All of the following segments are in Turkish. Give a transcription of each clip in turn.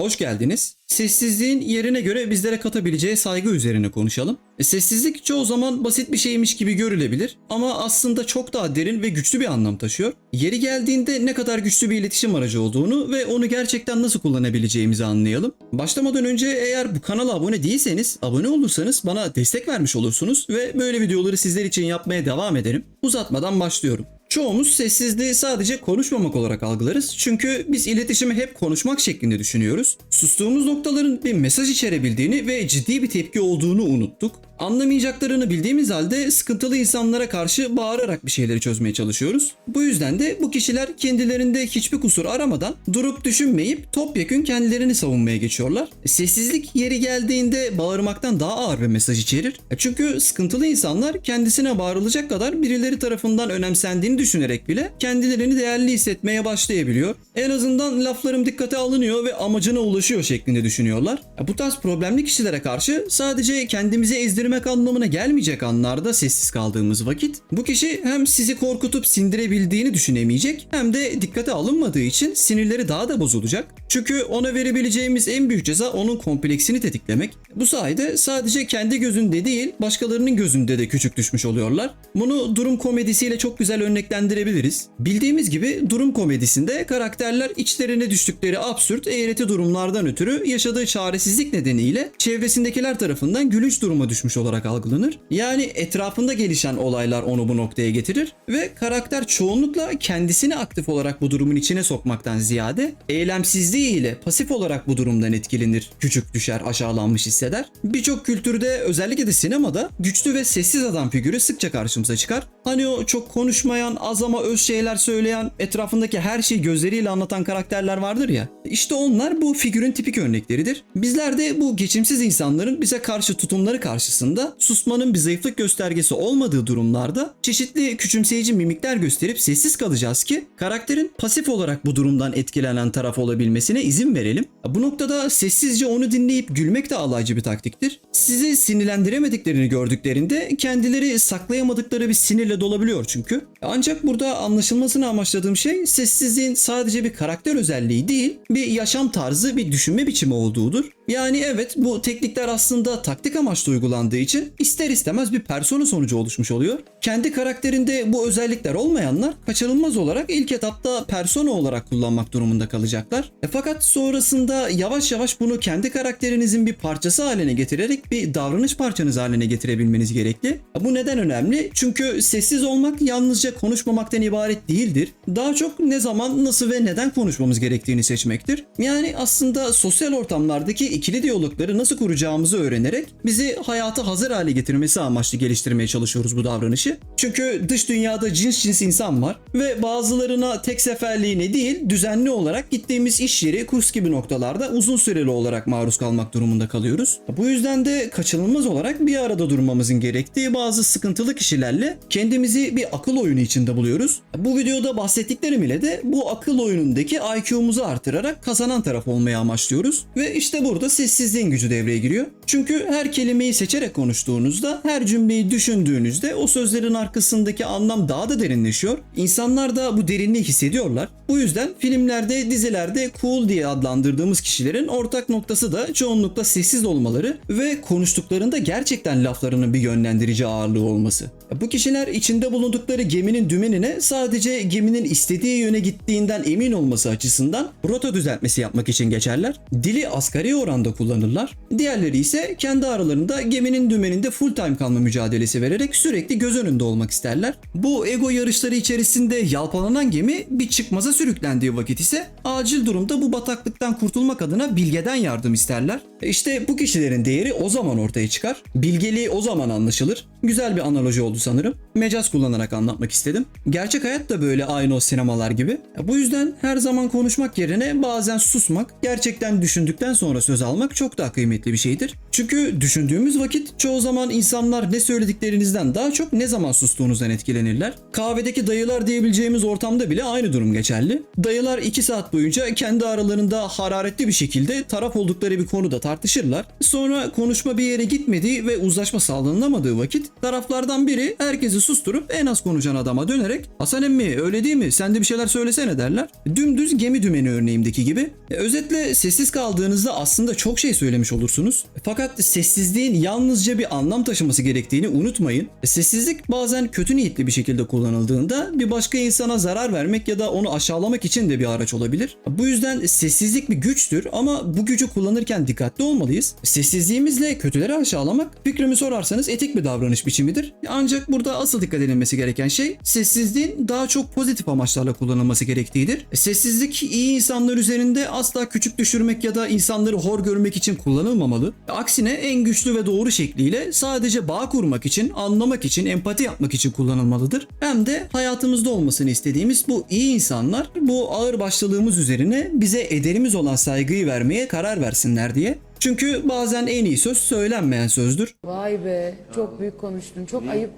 Hoş geldiniz. Sessizliğin yerine göre bizlere katabileceği saygı üzerine konuşalım. E, Sessizlik çoğu zaman basit bir şeymiş gibi görülebilir ama aslında çok daha derin ve güçlü bir anlam taşıyor. Yeri geldiğinde ne kadar güçlü bir iletişim aracı olduğunu ve onu gerçekten nasıl kullanabileceğimizi anlayalım. Başlamadan önce eğer bu kanala abone değilseniz, abone olursanız bana destek vermiş olursunuz ve böyle videoları sizler için yapmaya devam ederim. Uzatmadan başlıyorum. Çoğumuz sessizliği sadece konuşmamak olarak algılarız. Çünkü biz iletişimi hep konuşmak şeklinde düşünüyoruz. Sustuğumuz noktaların bir mesaj içerebildiğini ve ciddi bir tepki olduğunu unuttuk. Anlamayacaklarını bildiğimiz halde sıkıntılı insanlara karşı bağırarak bir şeyleri çözmeye çalışıyoruz. Bu yüzden de bu kişiler kendilerinde hiçbir kusur aramadan durup düşünmeyip topyekün kendilerini savunmaya geçiyorlar. Sessizlik yeri geldiğinde bağırmaktan daha ağır bir mesaj içerir. Çünkü sıkıntılı insanlar kendisine bağırılacak kadar birileri tarafından önemsendiğini düşünerek bile kendilerini değerli hissetmeye başlayabiliyor. En azından laflarım dikkate alınıyor ve amacına ulaşıyor şeklinde düşünüyorlar. Bu tarz problemli kişilere karşı sadece kendimizi ezdirmek anlamına gelmeyecek anlarda sessiz kaldığımız vakit bu kişi hem sizi korkutup sindirebildiğini düşünemeyecek hem de dikkate alınmadığı için sinirleri daha da bozulacak. Çünkü ona verebileceğimiz en büyük ceza onun kompleksini tetiklemek. Bu sayede sadece kendi gözünde değil başkalarının gözünde de küçük düşmüş oluyorlar. Bunu durum komedisiyle çok güzel örneklendirebiliriz. Bildiğimiz gibi durum komedisinde karakterler içlerine düştükleri absürt eğreti durumlardan ötürü yaşadığı çaresizlik nedeniyle çevresindekiler tarafından gülünç duruma düşmüş olarak algılanır. Yani etrafında gelişen olaylar onu bu noktaya getirir ve karakter çoğunlukla kendisini aktif olarak bu durumun içine sokmaktan ziyade eylemsizliği ile pasif olarak bu durumdan etkilenir, küçük düşer, aşağılanmış hisseder. Birçok kültürde özellikle de sinemada güçlü ve sessiz adam figürü sıkça karşımıza çıkar. Hani o çok konuşmayan, az ama öz şeyler söyleyen, etrafındaki her şeyi gözleriyle anlatan karakterler vardır ya. İşte onlar bu figürün tipik örnekleridir. Bizler de bu geçimsiz insanların bize karşı tutumları karşısında susmanın bir zayıflık göstergesi olmadığı durumlarda çeşitli küçümseyici mimikler gösterip sessiz kalacağız ki karakterin pasif olarak bu durumdan etkilenen taraf olabilmesine izin verelim. Bu noktada sessizce onu dinleyip gülmek de alaycı bir taktiktir. Sizi sinirlendiremediklerini gördüklerinde kendileri saklayamadıkları bir sinirle dolabiliyor çünkü. Ancak burada anlaşılmasını amaçladığım şey sessizliğin sadece bir karakter özelliği değil, bir yaşam tarzı, bir düşünme biçimi olduğudur. Yani evet bu teknikler aslında taktik amaçlı uygulandığı için ister istemez bir persona sonucu oluşmuş oluyor. Kendi karakterinde bu özellikler olmayanlar kaçınılmaz olarak ilk etapta persona olarak kullanmak durumunda kalacaklar. E fakat sonrasında yavaş yavaş bunu kendi karakterinizin bir parçası haline getirerek bir davranış parçanız haline getirebilmeniz gerekli. E Bu neden önemli? Çünkü sessiz olmak yalnızca konuşmamaktan ibaret değildir. Daha çok ne zaman, nasıl ve neden konuşmamız gerektiğini seçmektir. Yani aslında sosyal ortamlardaki ikili diyalogları nasıl kuracağımızı öğrenerek bizi hayata hazır hale getirmesi amaçlı geliştirmeye çalışıyoruz bu davranışı. Çünkü dış dünyada cins cins insan var ve bazılarına tek seferliğine değil düzenli olarak gittiğimiz iş yeri, kurs gibi noktalarda uzun süreli olarak maruz kalmak durumunda kalıyoruz. Bu yüzden de kaçınılmaz olarak bir arada durmamızın gerektiği bazı sıkıntılı kişilerle kendimizi bir akıl oyunu içinde buluyoruz. Bu videoda bahsettiklerim ile de bu akıl oyunundaki IQ'muzu artırarak kazanan taraf olmaya amaçlıyoruz. Ve işte burada sessizliğin gücü devreye giriyor. Çünkü her kelimeyi seçerek konuştuğunuzda, her cümleyi düşündüğünüzde o sözlerin arkasındaki anlam daha da derinleşiyor. İnsanlar da bu derinliği hissediyorlar. Bu yüzden filmlerde, dizilerde cool diye adlandırdığımız kişilerin ortak noktası da çoğunlukla sessiz olmaları ve konuştuklarında gerçekten laflarının bir yönlendirici ağırlığı olması. Bu kişiler içinde bulundukları geminin dümenine sadece geminin istediği yöne gittiğinden emin olması açısından rota düzeltmesi yapmak için geçerler. Dili asgari oranda kullanırlar. Diğerleri ise kendi aralarında geminin dümeninde full time kalma mücadelesi vererek sürekli göz önünde olmak isterler. Bu ego yarışları içerisinde yalpalanan gemi bir çıkmaza sürüklendiği vakit ise acil durumda bu bataklıktan kurtulmak adına bilgeden yardım isterler. E İşte bu kişilerin değeri o zaman ortaya çıkar. Bilgeliği o zaman anlaşılır. Güzel bir analoji oldu sanırım. Mecaz kullanarak anlatmak istedim. Gerçek hayat da böyle aynı o sinemalar gibi. E Bu yüzden her zaman konuşmak yerine bazen susmak, gerçekten düşündükten sonra söz almak çok daha kıymetli bir şeydir. Çünkü düşündüğümüz vakit çoğu zaman insanlar ne söylediklerinizden daha çok ne zaman sustuğunuzdan etkilenirler. Kahvedeki dayılar diyebileceğimiz ortamda bile aynı durum geçerli. Dayılar 2 saat boyunca kendi aralarında hararetli bir şekilde taraf oldukları bir konuda tartışırlar. Sonra konuşma bir yere gitmediği ve uzlaşma sağlanamadığı vakit. Taraflardan biri herkesi susturup en az konuşan adama dönerek Hasan emmi öyle değil mi sen de bir şeyler söylesene derler. Dümdüz gemi dümeni örneğimdeki gibi. E, Özetle sessiz kaldığınızda aslında çok şey söylemiş olursunuz. Fakat sessizliğin yalnızca bir anlam taşıması gerektiğini unutmayın. Sessizlik bazen kötü niyetli bir şekilde kullanıldığında bir başka insana zarar vermek ya da onu aşağılamak için de bir araç olabilir. Bu yüzden sessizlik bir güçtür ama bu gücü kullanırken dikkatli olmalıyız. Sessizliğimizle kötüleri aşağılamak fikrimi sorarsanız etik bir davranış biçimidir. Ancak burada asıl dikkat edilmesi gereken şey sessizliğin daha çok pozitif amaçlarla kullanılması gerektiğidir. Sessizlik iyi insanlar üzerinde asla küçük düşürmek ya da insanları hor görmek için kullanılmamalı. Aksine en güçlü ve doğru şekliyle sadece bağ kurmak için, anlamak için, empati yapmak için kullanılmalıdır. Hem de hayatımızda olmasını istediğimiz bu iyi insanlar bu ağır başlılığımız üzerine bize ederimiz olan saygıyı vermeye karar versinler diye. Çünkü bazen en iyi söz söylenmeyen sözdür. Vay be çok büyük konuştun. Çok ayıp.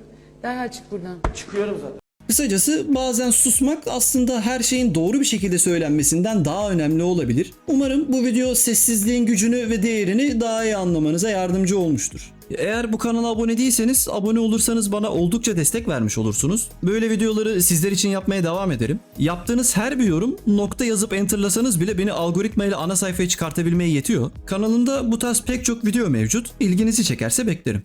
Derhal çık buradan. Çıkıyorum zaten. Kısacası bazen susmak aslında her şeyin doğru bir şekilde söylenmesinden daha önemli olabilir. Umarım bu video sessizliğin gücünü ve değerini daha iyi anlamanıza yardımcı olmuştur. Eğer bu kanala abone değilseniz abone olursanız bana oldukça destek vermiş olursunuz. Böyle videoları sizler için yapmaya devam ederim. Yaptığınız her bir yorum nokta yazıp enterlasanız bile beni algoritma ile ana sayfaya çıkartabilmeye yetiyor. Kanalımda bu tarz pek çok video mevcut. İlginizi çekerse beklerim.